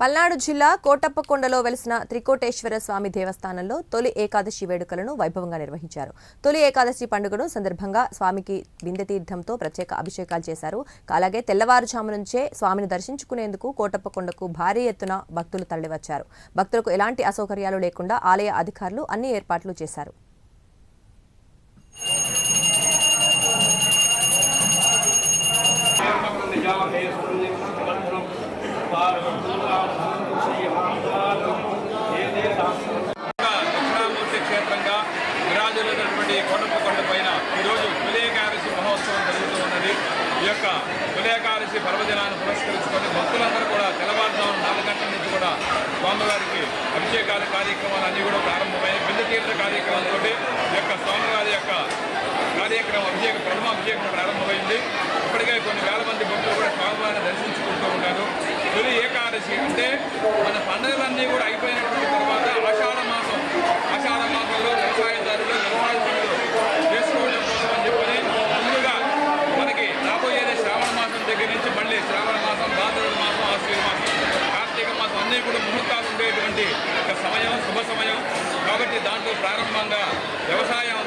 పల్నాడు జిల్లా కోటప్పకొండలో వెలిసిన త్రికోటేశ్వర స్వామి దేవస్థానంలో తొలి ఏకాదశి వేడుకలను వైభవంగా నిర్వహించారు. తొలి ఏకాదశి పండుగను సందర్భంగా స్వామికి బిందె తీర్థంతో ప్రత్యేక అభిషేకాలు చేశారు. అలాగే తెల్లవారుజాము నుంచే స్వామిని దర్శించుకునేందుకు కోటప్పకొండకు భారీ ఎత్తున భక్తులు తరలివచ్చారు. భక్తులకు ఎలాంటి అసౌకర్యాలు లేకుండా ఆలయ అధికారులు అన్ని ఏర్పాట్లు చేశారు. యొక్క కులేకాదశి పర్వదినాన్ని పురస్కరించుకొని భక్తులందరూ కూడా తెల్లవారుజాము నాలుగు గంటల నుంచి కూడా స్వామివారికి అభిషేకాల కార్యక్రమాలు అన్నీ కూడా ప్రారంభమై బిందు తీర్థ కార్యక్రమంతో యొక్క స్వామివారి యొక్క కార్యక్రమం అభిషేక ప్రథమ అభిషేకం ప్రారంభమైంది. ఇప్పటికే కొన్ని వేల మంది భక్తులు కూడా స్వామివారిని దర్శించుకుంటూ ఉంటారు తొలి ఏకాదశి అంటే మన పండుగలన్నీ కూడా అయిపోయినటువంటి పంచాయతీ దాంట్లో ప్రారంభంగా వ్యవసాయం